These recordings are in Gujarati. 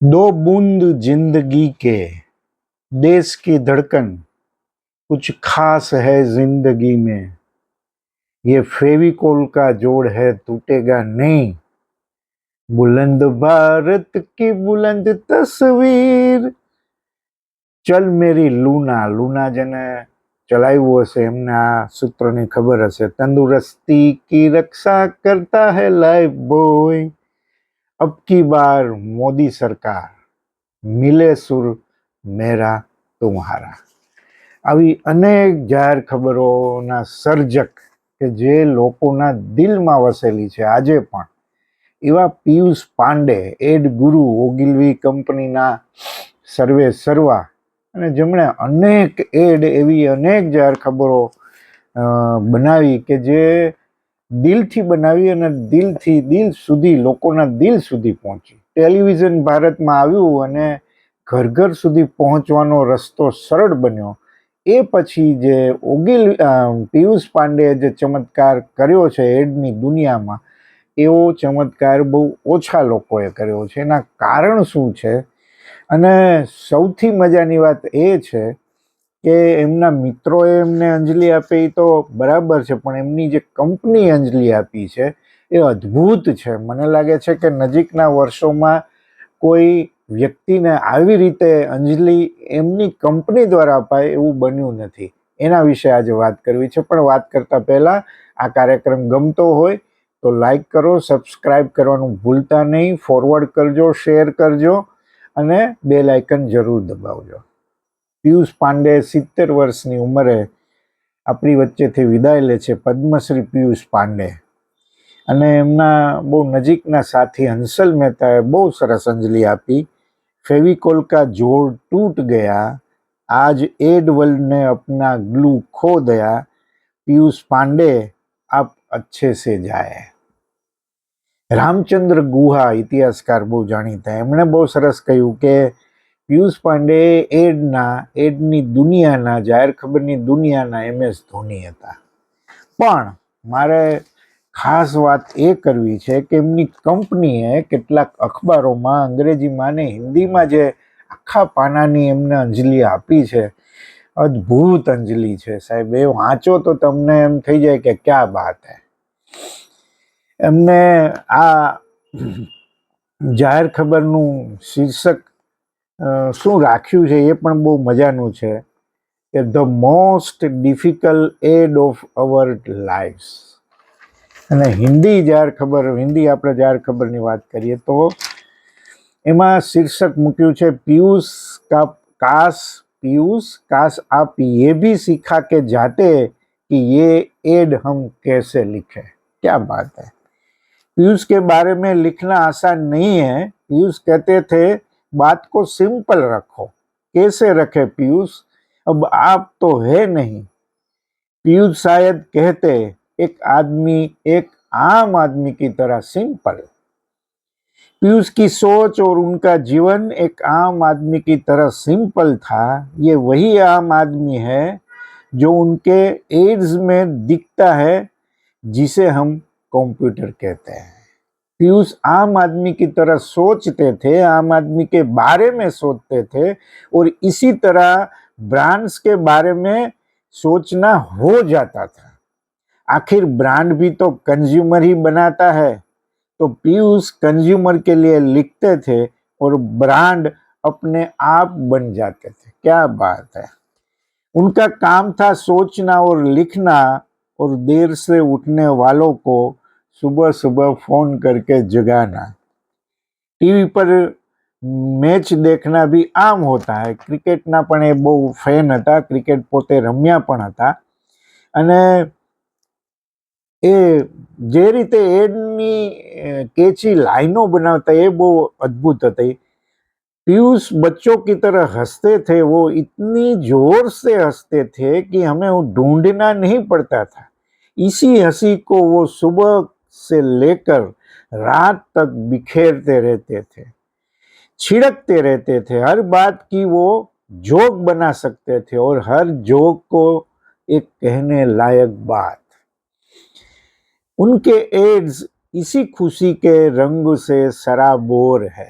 दो बूंद जिंदगी के देश की धड़कन कुछ खास है जिंदगी में ये फेविकोल का जोड़ है टूटेगा नहीं बुलंद भारत की बुलंद તસવીર ચલ મેરી લૂના લૂના જેને ચલાવ્યું હશે એમને આ સૂત્રની ખબર હશે તંદુરસ્તી કી રક્ષા કરતા હૈ લાઈફ બોય અબકી બાર મોદી સરકાર મિલે સુર મેરા તુમ્હારા આવી અનેક જાહેર ખબરોના સર્જક કે જે લોકોના દિલમાં વસેલી છે આજે પણ, એવા પિયુષ પાંડે, એડ ગુરુ ઓગિલવી કંપનીના સર્વે સર્વા અને જેમણે અનેક એડ એવી અનેક જાહેર ખબરો બનાવી કે જે દિલથી બનાવી અને દિલથી, દિલ સુધી, લોકોના દિલ સુધી પહોંચી. ટેલિવિઝન ભારતમાં આવ્યું અને ઘર ઘર સુધી પહોંચવાનો રસ્તો સરળ બન્યો. એ પછી જે ઓગિલ પિયુષ પાંડેએ જે ચમત્કાર કર્યો છે એડની દુનિયામાં, એવો ચમત્કાર બહુ ઓછા લોકોએ કર્યો છે. એના કારણ શું છે? અને સૌથી મજાની વાત એ છે કે એમના મિત્રોએ એમને અંજલિ આપી તો બરાબર છે, પણ એમની જે કંપની અંજલિ આપી છે એ અદ્ભુત છે. મને લાગે છે કે નજીકના વર્ષોમાં કોઈ વ્યક્તિને આવી રીતે અંજલિ એમની કંપની દ્વારા અપાય એવું બન્યું નથી. એના વિશે આજે વાત કરવી છે, પણ વાત કરતાં પહેલાં આ કાર્યક્રમ ગમતો હોય તો લાઈક કરો સબસ્ક્રાઈબ કરવાનું ભૂલતા નહીં, ફોરવર્ડ કરજો, શેર કરજો અને બે લાઇકન જરૂર દબાવજો. પિયુષ પાંડે સિત્તેર વર્ષની ઉંમરે આપણી વચ્ચેથી વિદાય લે છે પદ્મશ્રી પિયુષ પાંડે. અને એમના બહુ નજીકના સાથી હંસલ મહેતાએ બહુ સરસ અંજલિ આપી. ફેવિકોલ કા જોડ તૂટ ગયા. આજ એડ વર્લ્ડને અપના ગ્લુ ખો દયા. પિયુષ પાંડે આપ અચ્છે સે જાય રામચંદ્ર ગુહા ઇતિહાસકાર બહુ જાણીતા. એમણે બહુ સરસ કહ્યું કે પિયુષ પાંડે એડના, એડની દુનિયાના, જાહેર ખબરની દુનિયાના એમ એસ ધોની હતા. પણ મારે ખાસ વાત એ કરવી છે કે એમની કંપનીએ કેટલાક અખબારોમાં અંગ્રેજીમાં ને હિન્દીમાં જે આખા પાનાની એમને અંજલિ આપી છે, અદ્ભુત અંજલિ છે સાહેબ. એ વાંચો તો તમને એમ થઈ જાય કે ક્યાં બાત હે. એમને આ જાહેર ખબરનું શીર્ષક શું રાખ્યું છે એ પણ બહુ મજાનું છે કે the most difficult ad of our lives અને હિન્દી જાહેર ખબર હિન્દી આપણે જાહેર ખબરની વાત કરીએ તો એમાં શીર્ષક મૂક્યું છે પિયુષ કા કાશ પિયુષ काश आप ये भी सीखा के जाते कि ये एड हम कैसे लिखे क्या बात है पीयूष के बारे में लिखना आसान नहीं है पीयूष कहते थे बात को सिंपल रखो। कैसे रखे पीयूष? अब आप तो है नहीं। पीयूष शायद कहते, एक आदमी, एक आम आदमी की तरह सिंपल पीयूष की सोच और उनका जीवन एक आम आदमी की तरह सिंपल था। ये वही आम आदमी है जो उनके एड्स में दिखता है, जिसे हम कंप्यूटर कहते हैं। पीयूष आम आदमी की तरह सोचते थे, आम आदमी के बारे में सोचते थे और इसी तरह ब्रांड्स के बारे में सोचना हो जाता था। आखिर ब्रांड भी तो कंज्यूमर ही बनाता है। तो पीयूष कंज्यूमर के लिए लिखते थे और ब्रांड अपने आप बन जाते थे। क्या बात है। उनका काम था सोचना और लिखना और देर से उठने वालों को सुबह सुबह फोन करके जगाना ટીવી પર મેચ દેખના બી આમ હોતા હે ક્રિકેટના પણ એ બહુ ફેન હતા ક્રિકેટ પોતે રમ્યા પણ હતા અને એ જે રીતે એડની કેચી લાઈનો બનાવતા એ બહુ અદ્ભુત હતી पीयूष बच्चों की तरह हंसते थे वो इतनी जोर से हंसते थे कि हमें वो ढूंढना नहीं पड़ता था इसी हंसी को वो सुबह से लेकर रात तक बिखेरते रहते थे, छिड़कते रहते थे। हर बात की वो जोक बना सकते थे और हर जोक को एक कहने लायक बात। उनके एड्स इसी खुशी के रंग से सराबोर है।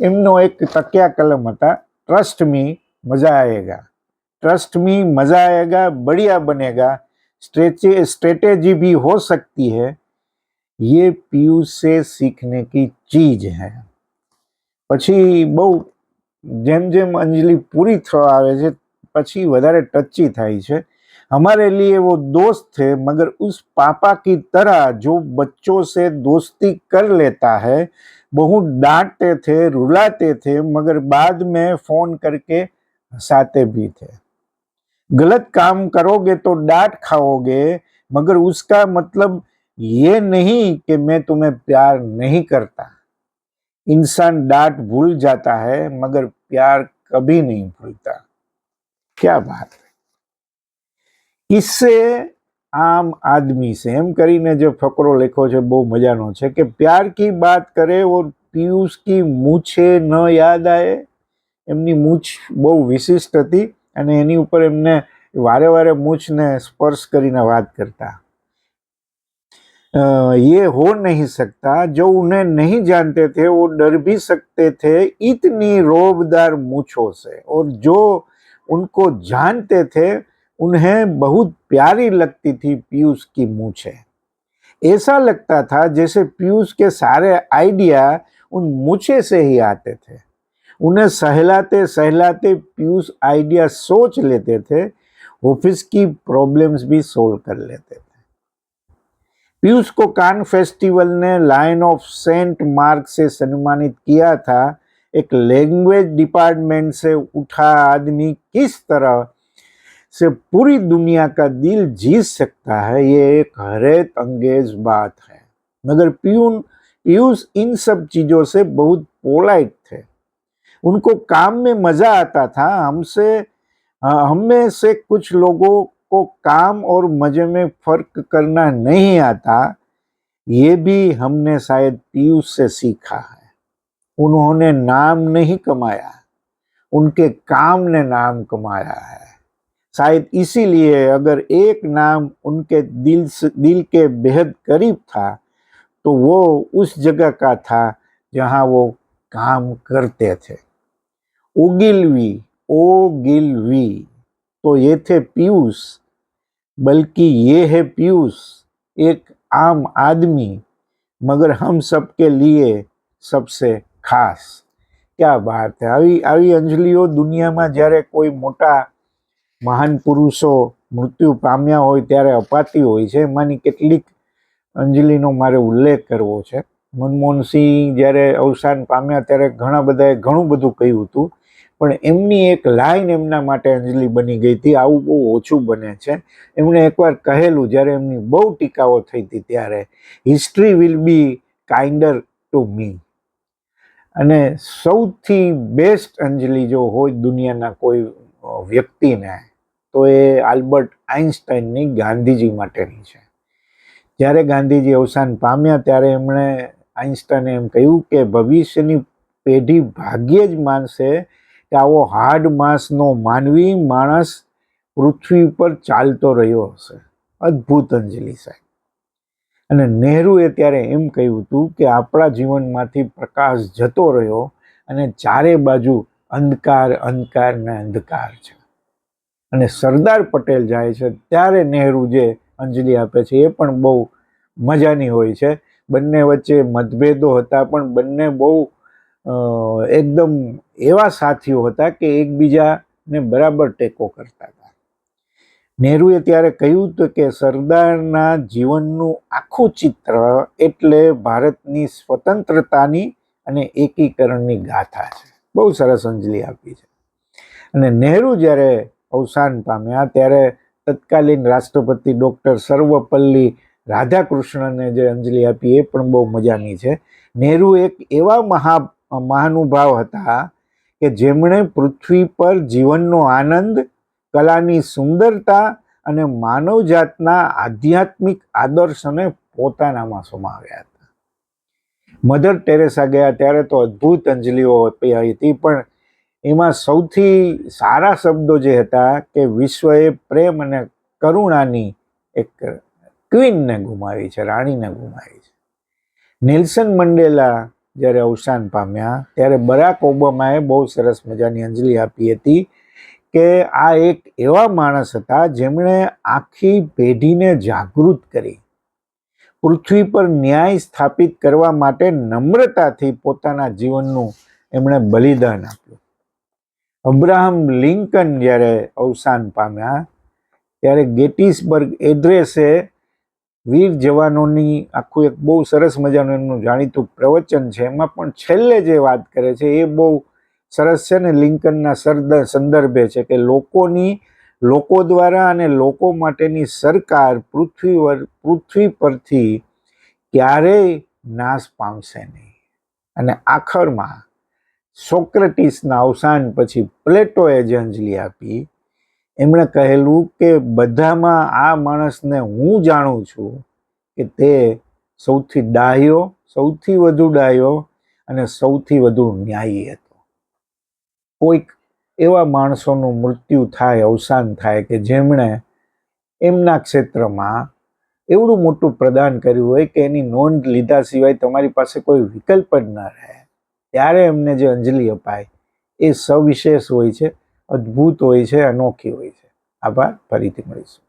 इमनो एक तकिया कलम था, ट्रस्ट मी, मज़ा आएगा। ट्रस्ट में, मज़ा आएगा, बढ़िया बनेगा। स्ट्रेटेजी भी हो सकती है ये पीयूष से सीखने की चीज है પછી બહુ જેમ જેમ અંજલિ પૂરી થવા આવે છે પછી વધારે ટચી થાય છે हमारे लिए वो दोस्त थे मगर उस पापा की तरह जो बच्चों से दोस्ती कर लेता है बहुत डांटते थे रुलाते थे मगर बाद में फोन करके हंसाते भी थे गलत काम करोगे तो डांट खाओगे मगर उसका मतलब ये नहीं कि मैं तुम्हें प्यार नहीं करता इंसान डांट भूल जाता है मगर प्यार कभी नहीं भूलता क्या बात है किससे आम आदमी से એમ કરીને જે ફકરો લખ્યો છે બહુ મજાનો છે કે પ્યાર કી બાત કરે ઓર પિયુષ કી મૂછે ન યાદ આયે એમની મૂછ બહુ વિશિષ્ટ હતી અને એની ઉપર એમને વારે વારે મૂછને સ્પર્શ કરીને વાત કરતા अ, ये हो नहीं सकता। जो उन्हें नहीं जानते थे, वो डर भी सकते थे इतनी रोबदार मूछों से। और जो उनको जानते थे, उन्हें बहुत प्यारी लगती थी पीयूष की मूछें। ऐसा लगता था जैसे पीयूष के सारे आइडिया उन मूछे से ही आते थे। उन्हें सहलाते सहलाते पीयूष आइडिया सोच लेते थे, ऑफ़िस की प्रॉब्लम्स भी सोल्व कर लेते थे। पीयूष को कान फेस्टिवल ने लाइन ऑफ़ सेंट मार्क से सम्मानित किया था। एक लैंग्वेज डिपार्टमेंट से उठा आदमी किस तरह से पूरी दुनिया का दिल जीत सकता है, ये एक हैरत अंगेज बात है। मगर पीयून पीयूष इन सब चीज़ों से बहुत पोलाइट थे। उनको काम में मज़ा आता था। हमसे हमें से कुछ लोगों को काम और मज़े में फ़र्क करना नहीं आता, ये भी हमने शायद पीयूष से सीखा है। उन्होंने नाम नहीं कमाया, उनके काम ने नाम कमाया है। शायद इसीलिए अगर एक नाम उनके दिल से, दिल के बेहद करीब था तो वो उस जगह का था जहाँ वो काम करते थे। ओगिलवी ओगिलवी तो ये थे पीयूष। बल्कि ये है पीयूष एक आम आदमी मगर हम सबके लिए सबसे ખાસ ક્યાં વાત છે આવી આવી અંજલિઓ દુનિયામાં જ્યારે કોઈ મોટા મહાન પુરુષો મૃત્યુ પામ્યા હોય ત્યારે અપાતી હોય છે એમાંની કેટલીક અંજલિનો મારે ઉલ્લેખ કરવો છે મનમોહનસિંહ જ્યારે અવસાન પામ્યા ત્યારે ઘણા બધાએ ઘણું બધું કહ્યું હતું પણ એમની એક લાઈન એમના માટે અંજલિ બની ગઈ હતી. આવું બહુ ઓછું બને છે. એમણે એકવાર કહેલું, જ્યારે એમની બહુ ટીકાઓ થઈ હતી ત્યારે history will be kinder to me અને સૌથી બેસ્ટ અંજલિ જો હોય દુનિયાના કોઈ વ્યક્તિને, તો એ આલ્બર્ટ આઇન્સ્ટાઈનની ગાંધીજી માટેની છે. જ્યારે ગાંધીજી અવસાન પામ્યા, ત્યારે એમણે આઇન્સ્ટાઈને એમ કહ્યું કે ભવિષ્યની પેઢી ભાગ્યે જ માનશે કે આવો હાર્ડ માસનો માનવી માણસ પૃથ્વી પર ચાલતો રહ્યો હશે. અદ્ભુત અંજલિ સાહેબ. અને નહેરુએ ત્યારે એમ કહ્યું હતું કે આપણા જીવનમાંથી પ્રકાશ જતો રહ્યો અને ચારે બાજુ અંધકાર અંધકાર ને અંધકાર છે. અને સરદાર પટેલ જાય છે ત્યારે નહેરુ જે અંજલિ આપે છે એ પણ બહુ મજાની હોય છે. બંને વચ્ચે મતભેદો હતા પણ બંને બહુ એકદમ એવા સાથીઓ હતા કે એકબીજાને બરાબર ટેકો કરતા હતા. નહેરુએ ત્યારે કહ્યું હતું કે સરદારના જીવનનું આખું ચિત્ર એટલે ભારતની સ્વતંત્રતાની અને એકીકરણની ગાથા છે. બહુ સરસ અંજલિ આપી છે. અને નહેરુ જ્યારે અવસાન પામ્યા ત્યારે તત્કાલીન રાષ્ટ્રપતિ ડૉક્ટર સર્વપલ્લી રાધાકૃષ્ણને જે અંજલિ આપી એ પણ બહુ મજાની છે. નહેરુ એક એવા મહા, મહાનુભાવ હતા કે જેમણે પૃથ્વી પર જીવનનો આનંદ, કલાની સુંદરતા અને માનવજાતના આધ્યાત્મિક આદર્શને પોતાનામાં સમાવ્યા હતા. મધર ટેરેસા ગયા ત્યારે તો અદ્ભુત અંજલિઓ આપી હતી, પણ એમાં સૌથી સારા શબ્દો જે હતા કે વિશ્વએ પ્રેમ અને કરુણાની એક ક્વીનને ગુમાવી છે, રાણીને ગુમાવી છે. નેલ્સન મંડેલા જ્યારે અવસાન પામ્યા, ત્યારે બરાક ઓબામાએ બહુ સરસ મજાની અંજલિ આપી હતી કે આ એક એવા માણસ હતા જેમણે આખી પેઢીને જાગૃત કરી. પૃથ્વી પર ન્યાય સ્થાપિત કરવા માટે નમ્રતાથી પોતાના જીવનનું એમણે બલિદાન આપ્યું. અબ્રાહમ લિંકન જ્યારે અવસાન પામ્યા, ત્યારે ગેટિસબર્ગ એડ્રેસે વીર જવાનોની આખું એક બહુ સરસ મજાનું એમનું જાણીતું પ્રવચન છે. એમાં પણ છેલ્લે જે વાત કરે છે, એ બહુ સરસ છે ને લિંકનના સંદર્ભે છે કે લોકોની, લોકો દ્વારા અને લોકો માટેની સરકાર પૃથ્વી પર પૃથ્વી પરથી ક્યારેય નાશ પામશે નહીં. અને આખરમાં સોક્રેટિસના અવસાન પછી પ્લેટોએ જે અંજલિ આપી. એમણે કહેલું કે બધામાં આ માણસને હું જાણું છું કે તે સૌથી ડાહ્યો, સૌથી વધુ ડાહ્યો અને સૌથી વધુ ન્યાયી હતો. કોઈક એવા માણસોનું મૃત્યુ થાય, અવસાન થાય કે જેમણે એમના ક્ષેત્રમાં એવડું મોટું પ્રદાન કર્યું હોય કે એની નોંધ લીધા સિવાય તમારી પાસે કોઈ વિકલ્પ જ ન રહે. ત્યારે એમને જે અંજલિ અપાય એ સવિશેષ હોય છે. અદ્ભુત હોય છે અનોખી હોય છે. આભાર. ફરીથી મળીશું.